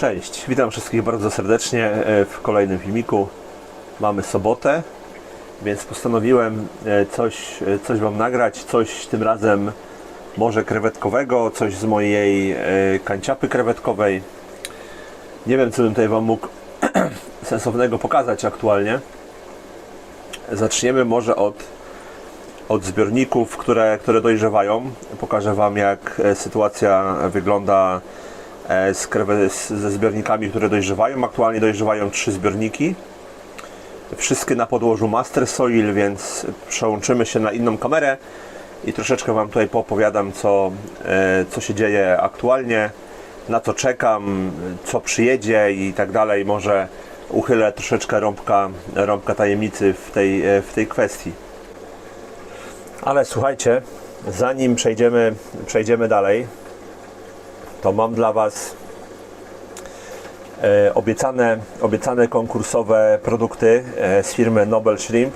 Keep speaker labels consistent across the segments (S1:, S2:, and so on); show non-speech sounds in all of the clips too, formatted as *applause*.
S1: Cześć, witam wszystkich bardzo serdecznie e, w kolejnym filmiku. Mamy sobotę, więc postanowiłem e, coś, e, coś Wam nagrać, coś tym razem może krewetkowego, coś z mojej kanciapy krewetkowej. Nie wiem, co bym tutaj Wam mógł *clears throat* sensownego pokazać aktualnie. Zaczniemy może od, od zbiorników, które, które dojrzewają. Pokażę Wam, jak sytuacja wygląda krewe, z, ze zbiornikami, które dojrzewają. Aktualnie dojrzewają trzy zbiorniki. Wszystkie na podłożu Master Soil, więc przełączymy się na inną kamerę i troszeczkę Wam tutaj poopowiadam, co, e, co się dzieje aktualnie, na co czekam, co przyjedzie i tak dalej. Może uchylę troszeczkę rąbka, rąbka tajemnicy w tej, e, w tej kwestii. Ale słuchajcie, zanim przejdziemy, przejdziemy dalej, to mam dla Was e, obiecane, obiecane konkursowe produkty e, z firmy Nobel Shrimp.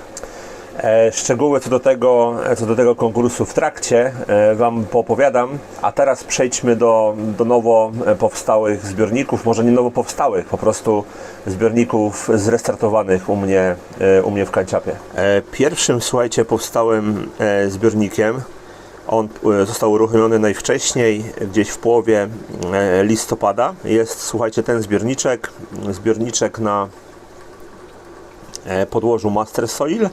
S1: E, Szczegóły co do, tego, co do tego konkursu w trakcie Wam poopowiadam, a teraz przejdźmy do, do nowo powstałych zbiorników, może nie nowo powstałych, po prostu zbiorników zrestartowanych u mnie, u mnie w kanciapie. Pierwszym, słuchajcie, powstałym zbiornikiem on e, został uruchomiony najwcześniej, gdzieś w połowie e, listopada. Jest, słuchajcie, ten zbiorniczek, zbiorniczek na e, podłożu Master Soil.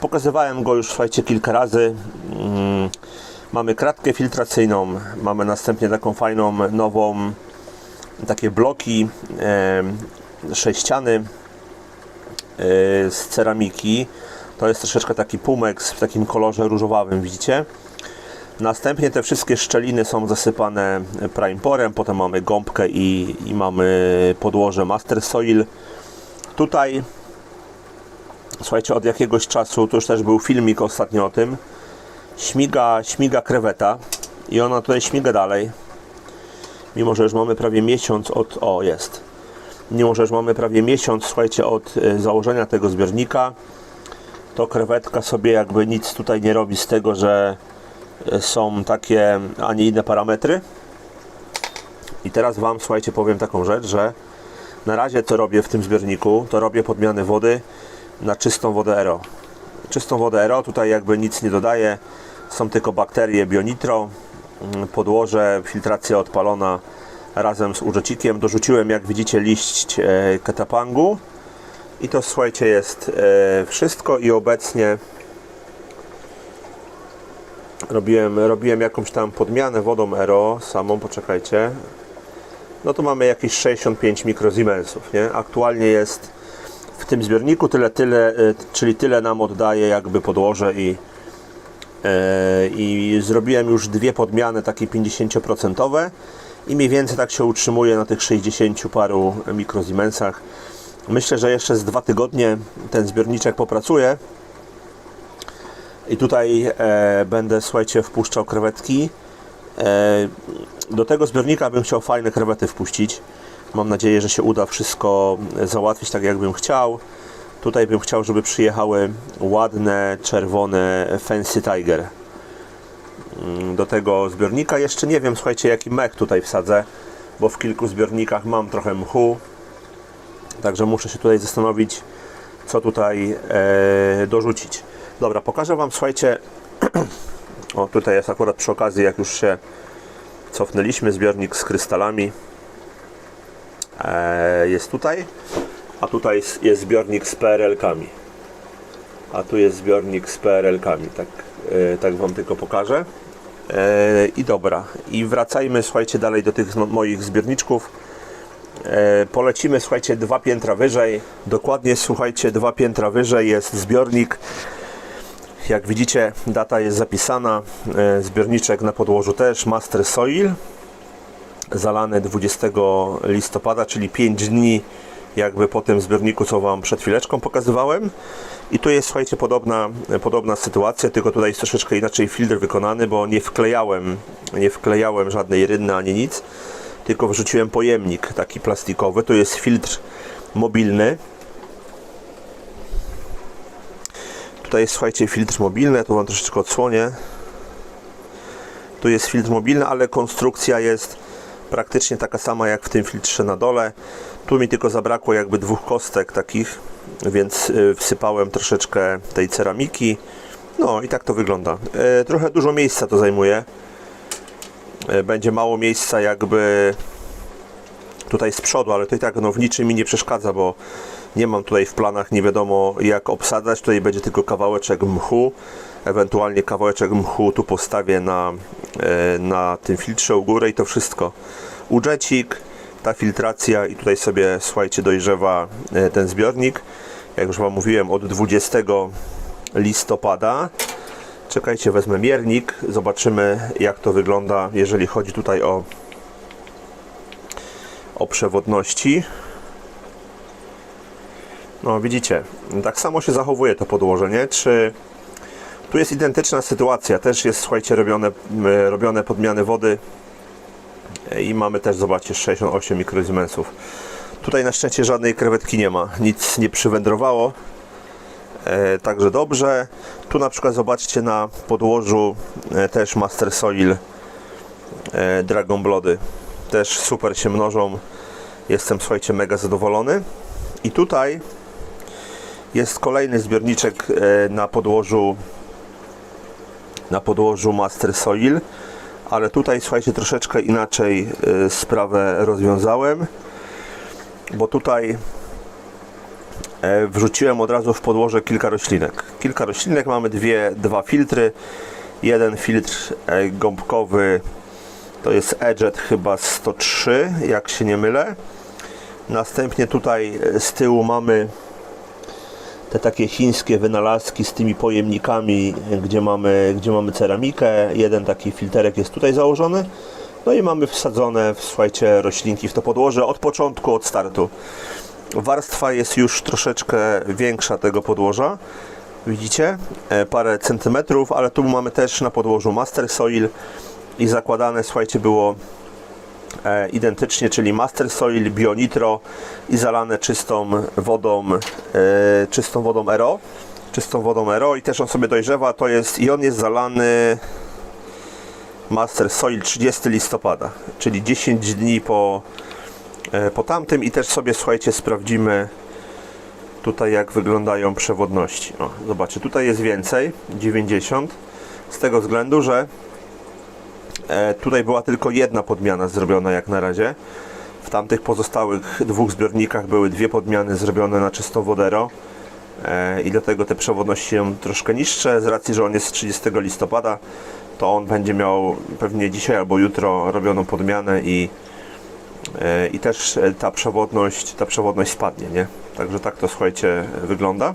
S1: Pokazywałem go już, słuchajcie, kilka razy. Mm, Mamy kratkę filtracyjną, mamy następnie taką fajną, nową, takie bloki sześciany z ceramiki. To jest troszeczkę taki pumex w takim kolorze różowawym, widzicie? Następnie te wszystkie szczeliny są zasypane primeporem, potem mamy gąbkę i, i mamy podłoże Master Soil. Tutaj, słuchajcie, od jakiegoś czasu, to już też był filmik ostatnio o tym, śmiga, śmiga kreweta i ona tutaj śmiga dalej. Mimo, że już mamy prawie miesiąc od... O, jest. Mimo, że już mamy prawie miesiąc, słuchajcie, od e, założenia tego zbiornika, to krewetka sobie jakby nic tutaj nie robi z tego, że są takie, a nie inne parametry. I teraz Wam, słuchajcie, powiem taką rzecz, że na razie co robię w tym zbiorniku, to robię podmiany wody na czystą wodę ERO. Czystą wodę ERO, tutaj jakby nic nie dodaję, są tylko bakterie Bionitro, mm, podłoże, filtracja odpalona razem z urzecikiem. Dorzuciłem, jak widzicie, liść e, ketapangu i to, słuchajcie, jest e, wszystko i obecnie robiłem, robiłem jakąś tam podmianę wodą Ero samą, poczekajcie. No to mamy jakieś 65 mikrosiemensów, nie? Aktualnie jest w tym zbiorniku tyle, tyle, y, czyli tyle nam oddaje jakby podłoże i, e, i zrobiłem już dwie podmiany takie 50% i mniej więcej tak się utrzymuje na tych 60 paru mikrosiemensach. Myślę, że jeszcze z dwa tygodnie ten zbiorniczek popracuje i tutaj e, będę, słuchajcie, wpuszczał krewetki. E, do tego zbiornika bym chciał fajne krewety wpuścić. Mam nadzieję, że się uda wszystko załatwić tak, jak bym chciał. Tutaj bym chciał, żeby przyjechały ładne, czerwone Fancy Tiger. Mm, Do tego zbiornika jeszcze nie wiem, słuchajcie, jaki mech tutaj wsadzę, bo w kilku zbiornikach mam trochę mchu. Także muszę się tutaj zastanowić, co tutaj e, dorzucić. Dobra, pokażę Wam, słuchajcie, *clears throat* o tutaj jest akurat przy okazji, jak już się cofnęliśmy, zbiornik z krystalami e, jest tutaj, a tutaj jest, zbiornik z PRL-kami. A tu jest zbiornik z PRL-kami, tak, e, tak Wam tylko pokażę. E, I dobra, i wracajmy, słuchajcie, dalej do tych moich zbiorniczków. E, polecimy, słuchajcie, dwa piętra wyżej. Dokładnie, słuchajcie, dwa piętra wyżej jest zbiornik. Jak widzicie, data jest zapisana. E, Zbiorniczek na podłożu też Master Soil. Zalany 20 listopada, czyli 5 dni jakby po tym zbiorniku, co Wam przed chwileczką pokazywałem. I tu jest, słuchajcie, podobna, podobna sytuacja, tylko tutaj jest troszeczkę inaczej filtr wykonany, bo nie wklejałem, nie wklejałem żadnej rynny ani nic, tylko wrzuciłem pojemnik taki plastikowy. To jest filtr mobilny. Tutaj jest, słuchajcie, filtr mobilny, tu Wam troszeczkę odsłonię. Tu jest filtr mobilny, ale konstrukcja jest praktycznie taka sama jak w tym filtrze na dole. Tu mi tylko zabrakło jakby dwóch kostek takich, więc y, wsypałem troszeczkę tej ceramiki. No i tak to wygląda. E, Trochę dużo miejsca to zajmuje. E, Będzie mało miejsca jakby tutaj z przodu, ale to i tak no, w niczym mi nie przeszkadza, bo nie mam tutaj w planach nie wiadomo jak obsadzać. Tutaj będzie tylko kawałeczek mchu, ewentualnie kawałeczek mchu tu postawię na, e, na tym filtrze u góry i to wszystko. Udżecik, ta filtracja i tutaj sobie słuchajcie dojrzewa e, ten zbiornik. Jak już Wam mówiłem od 20 listopada. Czekajcie, wezmę miernik, zobaczymy jak to wygląda, jeżeli chodzi tutaj o, o przewodności. No widzicie, tak samo się zachowuje to podłoże, nie? Czy tu jest identyczna sytuacja, też jest, słuchajcie, robione, robione podmiany wody i mamy też, zobaczcie, 68 mikrozymensów. Tutaj na szczęście żadnej krewetki nie ma, nic nie przywędrowało, także dobrze. Tu na przykład zobaczcie na podłożu e, też Master Soil e, Dragon Bloody, też super się mnożą, jestem, słuchajcie, mega zadowolony. I tutaj jest kolejny zbiorniczek e, na podłożu na podłożu Master Soil, ale tutaj słuchajcie troszeczkę inaczej e, sprawę rozwiązałem, bo tutaj e, wrzuciłem od razu w podłoże kilka roślinek. Kilka roślinek, mamy dwie, dwa filtry. Jeden filtr e, gąbkowy to jest Edget chyba 103, jak się nie mylę. Następnie tutaj e, z tyłu mamy te takie chińskie wynalazki z tymi pojemnikami, gdzie mamy, gdzie mamy ceramikę. Jeden taki filterek jest tutaj założony. No i mamy wsadzone, słuchajcie, roślinki w to podłoże od początku, od startu. Warstwa jest już troszeczkę większa tego podłoża. Widzicie? E, Parę centymetrów, ale tu mamy też na podłożu Master Soil i zakładane, słuchajcie, było e, identycznie, czyli Master Soil, Bionitro i zalane czystą wodą, e, czystą wodą RO, czystą wodą RO i też on sobie dojrzewa, to jest i on jest zalany Master Soil 30 listopada, czyli 10 dni po, po tamtym i też sobie słuchajcie sprawdzimy tutaj jak wyglądają przewodności. O, zobaczcie, tutaj jest więcej, 90 z tego względu, że E, Tutaj była tylko jedna podmiana zrobiona jak na razie. W tamtych pozostałych dwóch zbiornikach były dwie podmiany zrobione na czystą wodero E, i dlatego te przewodności są troszkę niższe. Z racji, że on jest z 30 listopada, to on będzie miał pewnie dzisiaj albo jutro robioną podmianę i, e, i też e, ta przewodność, ta przewodność spadnie, nie? Także tak to słuchajcie wygląda.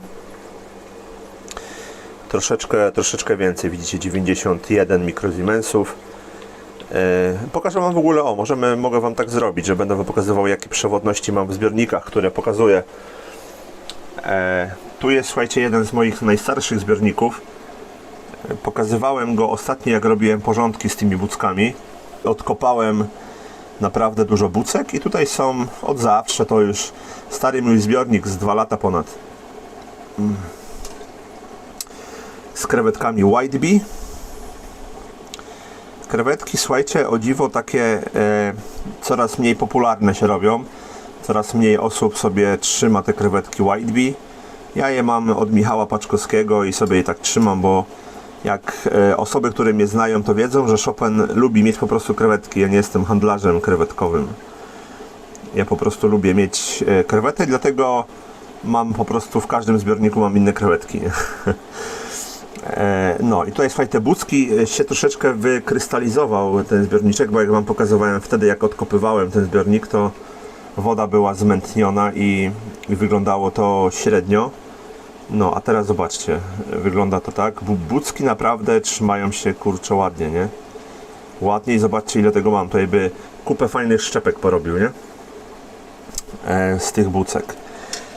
S1: Troszeczkę, troszeczkę więcej, widzicie 91 mikrozimensów. E, Pokażę Wam w ogóle, o, możemy, mogę Wam tak zrobić, że będę Wam pokazywał, jakie przewodności mam w zbiornikach, które pokazuję. E, tu jest, słuchajcie, jeden z moich najstarszych zbiorników. E, Pokazywałem go ostatnio, jak robiłem porządki z tymi buckami. Odkopałem naprawdę dużo bucek i tutaj są od zawsze, to już stary mój zbiornik z 2 lata ponad. Mm. Z krewetkami White Bee. Krewetki, słuchajcie, o dziwo takie e, coraz mniej popularne się robią. Coraz mniej osób sobie trzyma te krewetki White Bee. Ja je mam od Michała Paczkowskiego i sobie je tak trzymam, bo jak e, osoby, które mnie znają, to wiedzą, że Chopin lubi mieć po prostu krewetki. Ja nie jestem handlarzem krewetkowym. Ja po prostu lubię mieć e, krewety, dlatego mam po prostu w każdym zbiorniku mam inne krewetki. *laughs* E, No i tutaj słuchaj, te bucki się troszeczkę wykrystalizował ten zbiorniczek, bo jak Wam pokazywałem wtedy, jak odkopywałem ten zbiornik, to woda była zmętniona i, i wyglądało to średnio. No a teraz zobaczcie, wygląda to tak. Bu- Bucki naprawdę trzymają się kurczę ładnie, nie? Ładnie i zobaczcie ile tego mam. Tutaj by kupę fajnych szczepek porobił, nie? E, z tych bucek.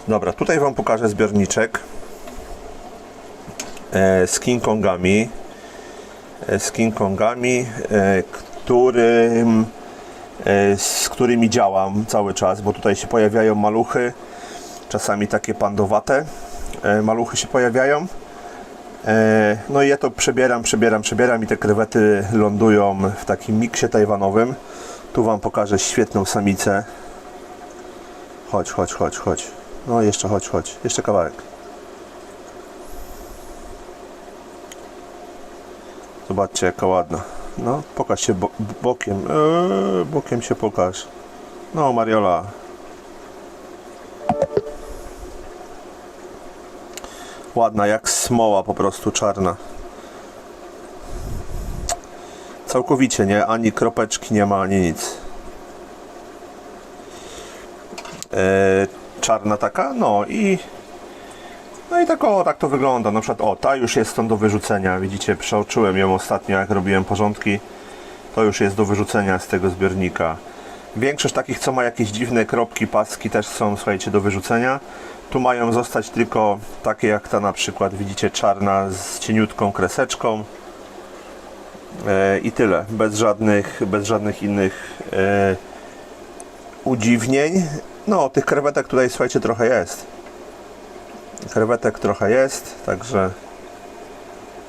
S1: Dobra, tutaj Wam pokażę zbiorniczek e, z King Kongami, e, z King Kongami, e, którym, e, z którymi działam cały czas, bo tutaj się pojawiają maluchy, czasami takie pandowate maluchy się pojawiają. E, No i ja to przebieram, przebieram, przebieram i te krewety lądują w takim miksie tajwanowym.
S2: Tu Wam pokażę świetną samicę. Chodź, chodź, chodź, chodź. No jeszcze chodź, chodź. Jeszcze kawałek. Zobaczcie jaka ładna. No, pokaż się bo bokiem. Eee, bokiem się pokaż. No, Mariola. Ładna, jak smoła po prostu czarna. Całkowicie, nie? Ani kropeczki nie ma, ani nic. E, czarna taka, no i no i tak o, tak to wygląda. Na przykład, o, ta już jest stąd do wyrzucenia. Widzicie, przeoczyłem ją ostatnio, jak robiłem porządki. To już jest do wyrzucenia z tego zbiornika. Większość takich, co ma jakieś dziwne kropki, paski, też są, słuchajcie, do wyrzucenia. Tu mają zostać tylko takie jak ta na przykład, widzicie, czarna z cieniutką kreseczką. E, I tyle, bez żadnych, bez żadnych innych e, udziwnień. No, tych krewetek tutaj, słuchajcie, trochę jest. Krewetek trochę jest, także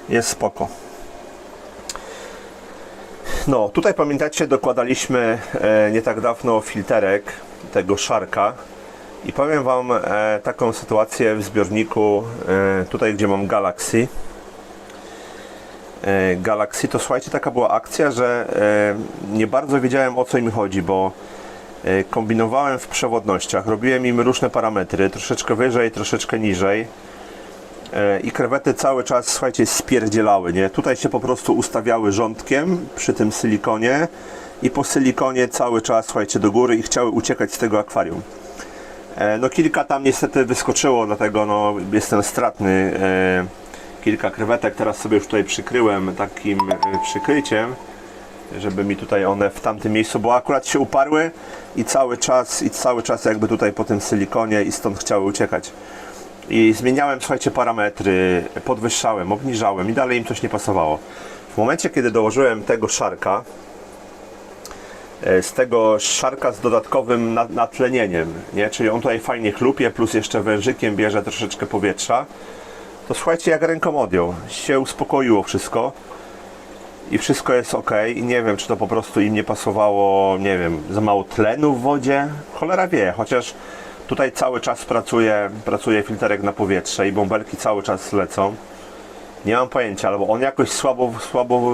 S2: jest spoko. No, tutaj pamiętacie, dokładaliśmy e, nie tak dawno filterek tego szarka i powiem Wam e, taką sytuację w zbiorniku, e, tutaj gdzie mam Galaxy. E, Galaxy, to słuchajcie, taka była akcja, że e, nie bardzo wiedziałem o co im chodzi, bo e, kombinowałem w przewodnościach, robiłem im różne parametry, troszeczkę wyżej, troszeczkę niżej. E, I krewety cały czas, słuchajcie, spierdzielały, nie? Tutaj się po prostu ustawiały rządkiem przy tym silikonie i po silikonie cały czas, słuchajcie, do góry i chciały uciekać z tego akwarium. E, No kilka tam niestety wyskoczyło, dlatego no, jestem stratny. E, Kilka krewetek teraz sobie już tutaj przykryłem takim e, przykryciem, żeby mi tutaj one w tamtym miejscu, bo akurat się uparły i cały czas, i cały czas jakby tutaj po tym silikonie i stąd chciały uciekać. I zmieniałem, słuchajcie, parametry, podwyższałem, obniżałem i dalej im coś nie pasowało. W momencie, kiedy dołożyłem tego szarka, z tego szarka z dodatkowym na- natlenieniem, nie? czyli on tutaj fajnie chlupie, plus jeszcze wężykiem bierze troszeczkę powietrza, to słuchajcie, jak ręką odjął, się uspokoiło wszystko i wszystko jest ok. I nie wiem, czy to po prostu im nie pasowało, nie wiem, za mało tlenu w wodzie. Cholera wie, chociaż tutaj cały czas pracuje, pracuje filterek na powietrze i bąbelki cały czas lecą. Nie mam pojęcia, albo on jakoś słabo, słabo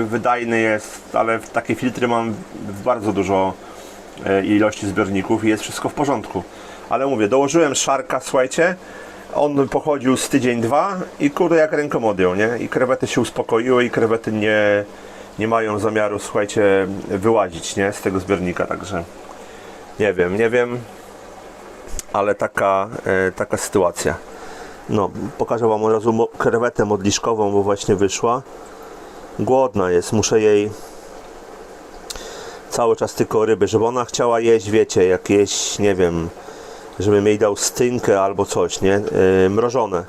S2: y, wydajny jest, ale takie filtry mam w bardzo dużo y, ilości zbiorników i jest wszystko w porządku. Ale mówię, dołożyłem szarka, słuchajcie, on pochodził z tydzień, dwa i kurde jak ręką odjął, nie? I krewety się uspokoiły i krewety nie, nie mają zamiaru, słuchajcie, wyłazić, nie? Z tego zbiornika, także nie wiem, nie wiem, ale taka, e, taka sytuacja. No, pokażę Wam od razu krewetę modliszkową, bo właśnie wyszła. Głodna jest, muszę jej cały czas tylko ryby, żeby ona chciała jeść, wiecie, jakieś, nie wiem, żebym jej dał stynkę albo coś, nie? Yy, mrożone.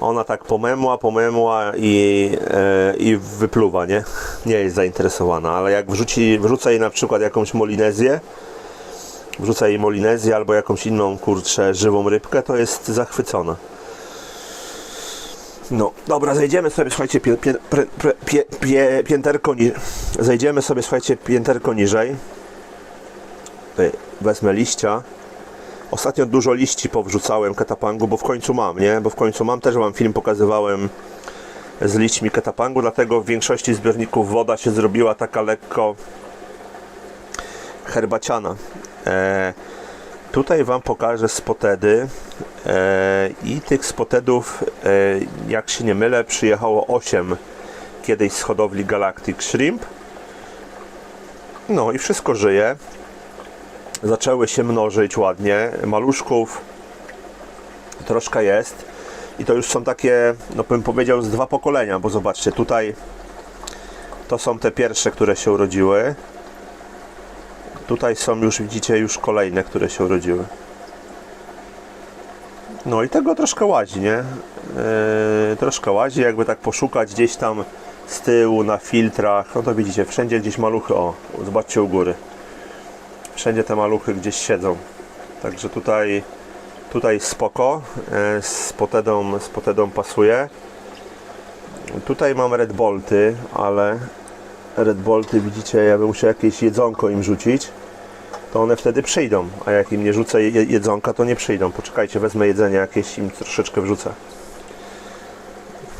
S2: Ona tak pomemła, pomemła i, e, i wypluwa, nie? Nie jest zainteresowana, ale jak wrzuci, wrzuca jej na przykład jakąś molinezję, wrzuca jej molinezję albo jakąś inną, kurczę, żywą rybkę, to jest zachwycona. No, dobra, zejdziemy sobie, słuchajcie, pie, pie, pie, pie, pięterko ni- zejdziemy sobie, słuchajcie, pięterko niżej. Tutaj wezmę liścia. Ostatnio dużo liści powrzucałem katapangu, bo w końcu mam, nie? Bo w końcu mam, też wam film pokazywałem z liśćmi katapangu, dlatego w większości zbiorników woda się zrobiła taka lekko herbaciana. E, tutaj wam pokażę spotedy i tych spotedów, e, jak się nie mylę, przyjechało 8 kiedyś z hodowli Galactic Shrimp. No i wszystko żyje zaczęły się mnożyć ładnie. Maluszków troszkę jest. I to już są takie, no bym powiedział, z dwa pokolenia, bo zobaczcie, tutaj to są te pierwsze, które się urodziły. Tutaj są już, widzicie, już kolejne, które się urodziły. No i tego troszkę łazi, nie? Yy, troszkę łazi, jakby tak poszukać gdzieś tam z tyłu, na filtrach. No to widzicie, wszędzie gdzieś maluchy, o, zobaczcie u góry wszędzie te maluchy gdzieś siedzą. Także tutaj, tutaj spoko, e, z potedą, z potedą pasuje. Tutaj mam Red Bolty, ale Red Bolty, widzicie, ja bym musiał jakieś jedzonko im rzucić, to one wtedy przyjdą, a jak im nie rzucę je- jedzonka, to nie przyjdą. Poczekajcie, wezmę jedzenie jakieś, im troszeczkę wrzucę.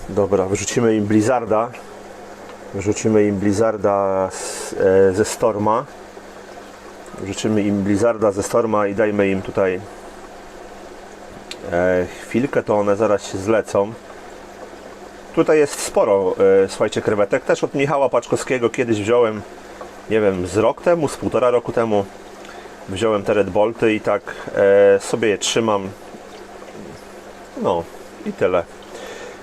S2: Dobra, wrzucimy im Blizzarda. Wrzucimy im Blizzarda z, e, ze Storma. Wrzucimy im Blizzarda ze Storma i dajmy im tutaj e, chwilkę, to one zaraz się zlecą. Tutaj jest sporo, e, słuchajcie, krewetek. Też od Michała Paczkowskiego kiedyś wziąłem, nie wiem, z rok temu, z półtora roku temu. Wziąłem te Red Bolty i tak e, sobie je trzymam. No i tyle.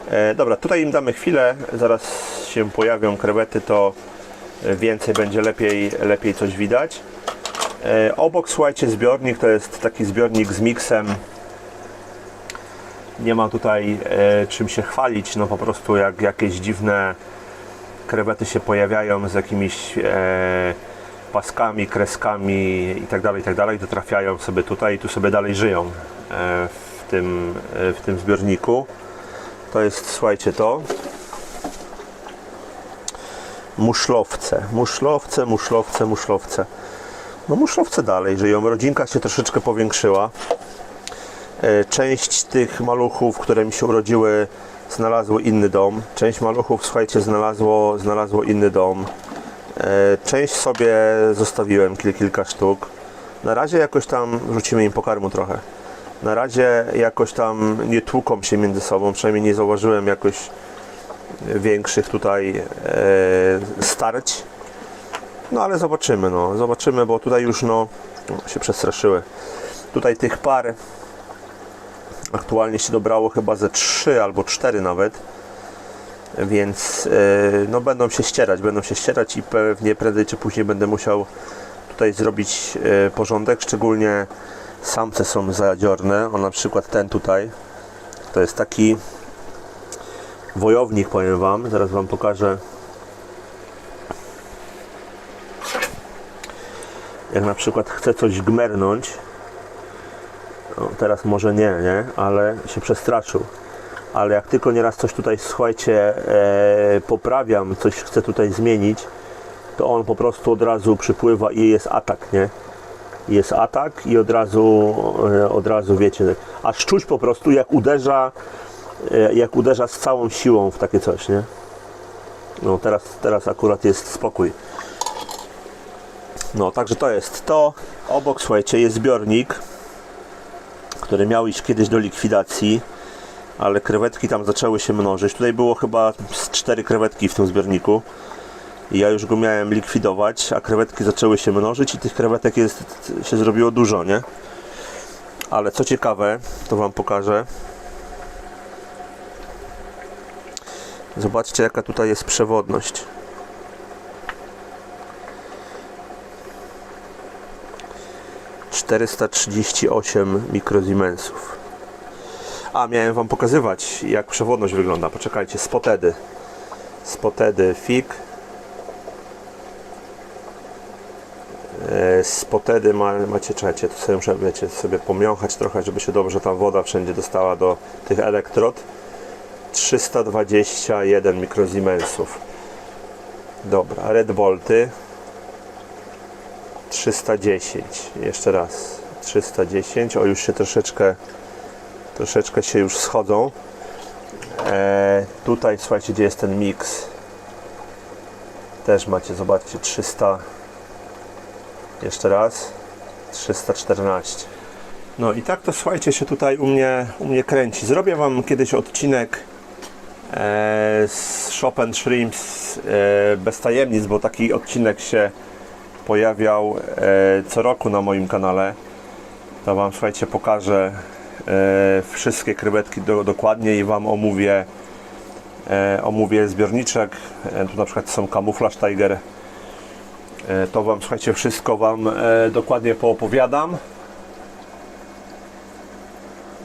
S2: E, dobra, tutaj im damy chwilę, zaraz się pojawią krewety, to więcej będzie lepiej, lepiej coś widać. E, obok, słuchajcie, zbiornik to jest taki zbiornik z miksem. Nie ma tutaj e, czym się chwalić, no po prostu jak jakieś dziwne krewety się pojawiają z jakimiś e, paskami, kreskami i tak dalej, i tak to trafiają sobie tutaj i tu sobie dalej żyją e, w, tym, e, w tym zbiorniku. To jest, słuchajcie, to. Muszlowce, muszlowce, muszlowce, muszlowce. No muszlowce dalej żyją. Rodzinka się troszeczkę powiększyła. E, Część tych maluchów, które mi się urodziły, znalazło inny dom. Część maluchów, słuchajcie, znalazło, znalazło inny dom. E, Część sobie zostawiłem, kil, kilka sztuk. Na razie jakoś tam rzucimy im pokarmu trochę. Na razie jakoś tam nie tłuką się między sobą, przynajmniej nie zauważyłem jakoś większych tutaj e, starć. No ale zobaczymy, no, zobaczymy, bo tutaj już no się przestraszyły. Tutaj tych par aktualnie się dobrało chyba ze 3 albo 4 nawet. Więc e, no będą się ścierać, będą się ścierać i pewnie prędzej czy później będę musiał tutaj zrobić e, porządek, szczególnie samce są zadziorne, o na przykład ten tutaj to jest taki wojownik powiem wam, zaraz wam pokażę. Jak na przykład chce coś gmernąć no, teraz może nie, nie, ale się przestraszył ale jak tylko nieraz coś tutaj słuchajcie e, poprawiam, coś chcę tutaj zmienić to on po prostu od razu przypływa i jest atak, nie? jest atak i od razu, e, od razu wiecie, aż czuć po prostu jak uderza, e, jak uderza z całą siłą w takie coś, nie? No teraz, teraz akurat jest spokój. No także to jest to. Obok słuchajcie jest zbiornik, który miał iść kiedyś do likwidacji, ale krewetki tam zaczęły się mnożyć. Tutaj było chyba z cztery krewetki w tym zbiorniku. I ja już go miałem likwidować, a krewetki zaczęły się mnożyć i tych krewetek jest, się zrobiło dużo, nie? Ale co ciekawe, to Wam pokażę. Zobaczcie jaka tutaj jest przewodność. Czterysta trzydzieści osiem mikrozimensów. A, miałem Wam pokazywać jak przewodność wygląda. Poczekajcie, spotedy. Spotedy fig. E, spotedy ma, macie, czekajcie, to sobie muszę, wiecie, sobie pomiąchać trochę, żeby się dobrze ta woda wszędzie dostała do tych elektrod. 321 mikrozimensów. Dobra, Red Bolty 310. Jeszcze raz. 310. O, już się troszeczkę troszeczkę się już schodzą. E, tutaj słuchajcie, gdzie jest ten miks. Też macie, zobaczcie, 300 jeszcze raz. 314 no i tak to słuchajcie się tutaj u mnie, u mnie kręci. Zrobię wam kiedyś odcinek e, z Shop and Shrimps e, bez tajemnic bo taki odcinek się pojawiał e, co roku na moim kanale. To wam słuchajcie pokażę wszystkie krewetki do, dokładnie i wam omówię e, omówię zbiorniczek e, tu na przykład są kamuflaż Tiger E, to Wam, słuchajcie, wszystko Wam e, dokładnie poopowiadam.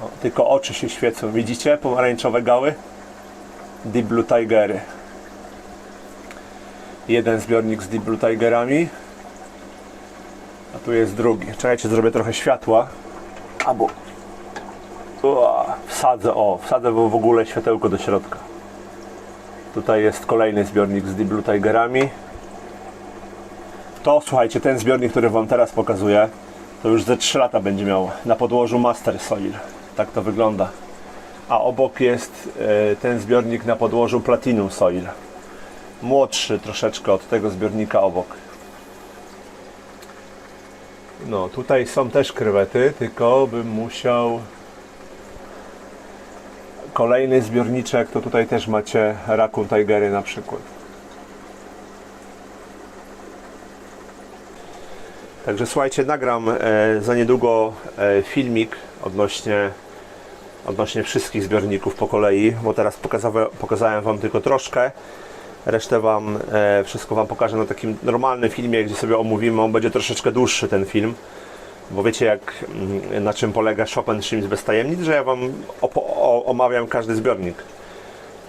S2: O, tylko oczy się świecą, widzicie? Pomarańczowe gały. Deep Blue Tigery. Jeden zbiornik z Deep Blue Tigerami. A tu jest drugi. Czekajcie, zrobię trochę światła. Albo Ua, wsadzę, o, wsadzę w ogóle światełko do środka. Tutaj jest kolejny zbiornik z Deep Blue Tigerami.
S1: To słuchajcie, ten zbiornik, który Wam teraz pokazuję, to już ze 3 lata będzie miał na podłożu Master Soil. Tak to wygląda. A obok jest e, ten zbiornik na podłożu Platinum Soil. Młodszy troszeczkę od tego zbiornika obok. No, tutaj są też krewety, tylko bym musiał kolejny zbiorniczek, to tutaj też macie rakun tigery na przykład. Także słuchajcie, nagram e, za niedługo e, filmik odnośnie, odnośnie wszystkich zbiorników po kolei, bo teraz pokazawa- pokazałem Wam tylko troszkę. Resztę Wam, e, wszystko Wam pokażę na takim normalnym filmie, gdzie sobie omówimy. On będzie troszeczkę dłuższy ten film, bo wiecie jak, mm, na czym polega Chopin Shrimps bez tajemnic, że ja Wam o- omawiam każdy zbiornik.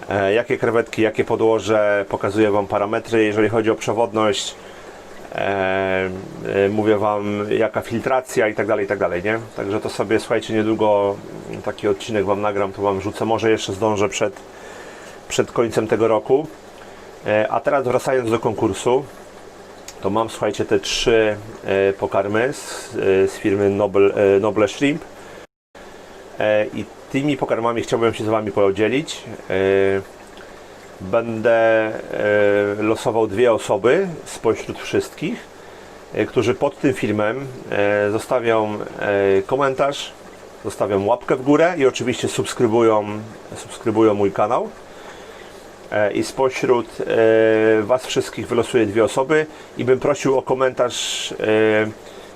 S1: E, jakie krewetki, jakie podłoże, pokazuję Wam parametry, jeżeli chodzi o przewodność, e, e, mówię Wam jaka filtracja i tak dalej, i tak dalej, nie? Także to sobie, słuchajcie, niedługo taki odcinek Wam nagram, to Wam rzucę, może jeszcze zdążę przed, przed końcem tego roku. E, A teraz wracając do konkursu, to mam, słuchajcie, te trzy e, pokarmy z, e, z firmy Noble, e, Noble Shrimp. E, I tymi pokarmami chciałbym się z Wami podzielić. E, Będę e, losował dwie osoby spośród wszystkich, którzy pod tym filmem zostawią komentarz, zostawią łapkę w górę i oczywiście subskrybują, subskrybują mój kanał. I spośród Was wszystkich wylosuję dwie osoby i bym prosił o komentarz,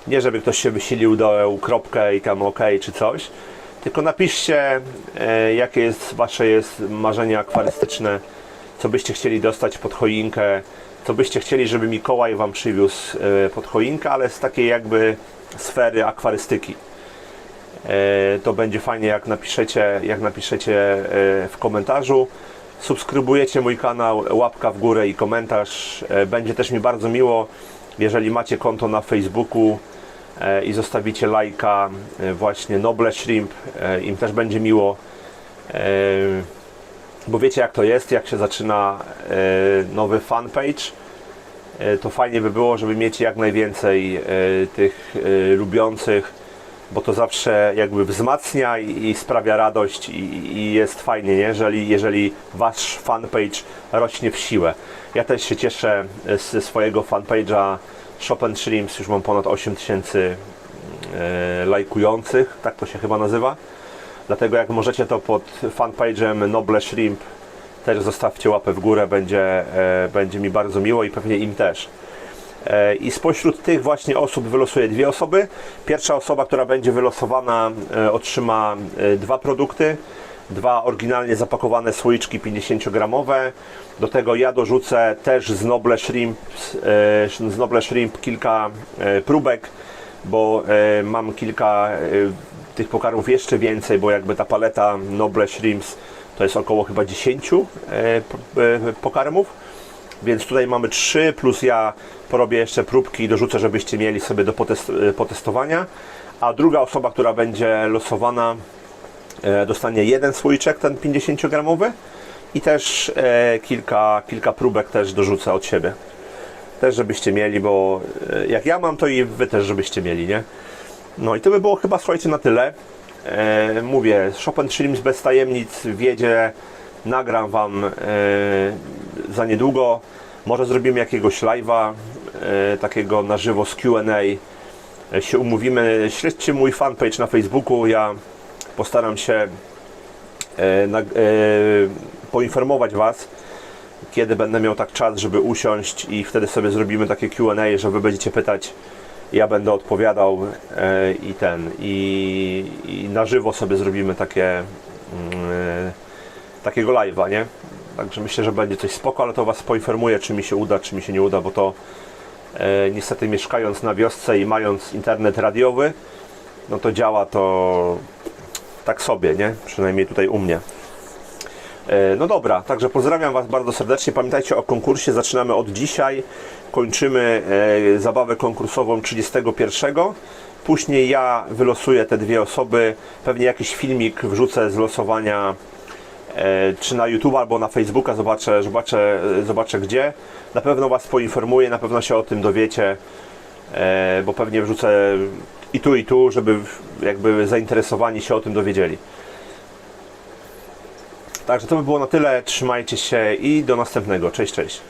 S1: nie żeby ktoś się wysilił, dał kropkę i tam OK czy coś, tylko napiszcie e, jakie jest Wasze jest marzenie akwarystyczne, co byście chcieli dostać pod choinkę, co byście chcieli, żeby Mikołaj Wam przywiózł e, pod choinkę, ale z takiej jakby sfery akwarystyki. E, to będzie fajnie jak napiszecie, jak napiszecie w komentarzu. Subskrybujecie mój kanał, łapka w górę i komentarz. Będzie też mi bardzo miło, jeżeli macie konto na Facebooku i zostawicie lajka e, właśnie Noble Shrimp. E, Im też będzie miło. E, Bo wiecie jak to jest, jak się zaczyna e, nowy fanpage, e, to fajnie by było, żeby mieć jak najwięcej e, tych e, lubiących, bo to zawsze jakby wzmacnia i, sprawia radość i, jest fajnie, nie? Jeżeli, jeżeli wasz fanpage rośnie w siłę. Ja też się cieszę e, ze swojego fanpage'a Chopin Shrimps, już mam ponad 8000 e, lajkujących, tak to się chyba nazywa. Dlatego jak możecie to pod fanpage'em Noble Shrimp też zostawcie łapę w górę, będzie, e, będzie mi bardzo miło i pewnie im też. E, I spośród tych właśnie osób wylosuję dwie osoby. Pierwsza osoba, która będzie wylosowana, otrzyma dwa produkty. Dwa oryginalnie zapakowane słoiczki 50-gramowe. Do tego ja dorzucę też z Noble Shrimp, e, z Noble Shrimp kilka e, próbek, bo e, mam kilka tych pokarmów jeszcze więcej, bo jakby ta paleta Noble Shrimps to jest około chyba 10 e, p- e, pokarmów. Więc tutaj mamy 3, plus ja porobię jeszcze próbki i dorzucę, żebyście mieli sobie do potest potestowania. A druga osoba, która będzie losowana, dostanie jeden słoiczek, ten 50-gramowy i też e, kilka, kilka próbek też dorzucę od siebie. Też żebyście mieli, bo e, jak ja mam, to i wy też żebyście mieli, nie? No i to by było chyba, słuchajcie, na tyle. E, mówię, Chopin Shrimps bez tajemnic wiedzie, nagram Wam e, za niedługo. Może zrobimy jakiegoś live'a, e, takiego na żywo z Q&A. E, się umówimy. Śledźcie mój fanpage na Facebooku. Ja postaram się e, e, poinformować Was, kiedy będę miał tak czas, żeby usiąść i wtedy sobie zrobimy takie Q&A, że Wy będziecie pytać, ja będę odpowiadał e, i ten, i, i na żywo sobie zrobimy takie mm, takiego live'a, nie? Także myślę, że będzie coś spoko, ale to Was poinformuję, czy mi się uda, czy mi się nie uda, bo to e, niestety mieszkając na wiosce i mając internet radiowy, no to działa to tak sobie, nie? Przynajmniej tutaj u mnie. E, No dobra, także pozdrawiam Was bardzo serdecznie. Pamiętajcie o konkursie. Zaczynamy od dzisiaj. Kończymy e, zabawę konkursową 31. Później ja wylosuję te dwie osoby. Pewnie jakiś filmik wrzucę z losowania
S2: e, czy na YouTube albo na Facebooka, zobaczę, zobaczę, zobaczę gdzie. Na pewno Was poinformuję, na pewno się o tym dowiecie, bo pewnie wrzucę i tu, i tu, żeby jakby zainteresowani się o tym dowiedzieli. Także to by było na tyle. Trzymajcie się i do następnego. Cześć, cześć.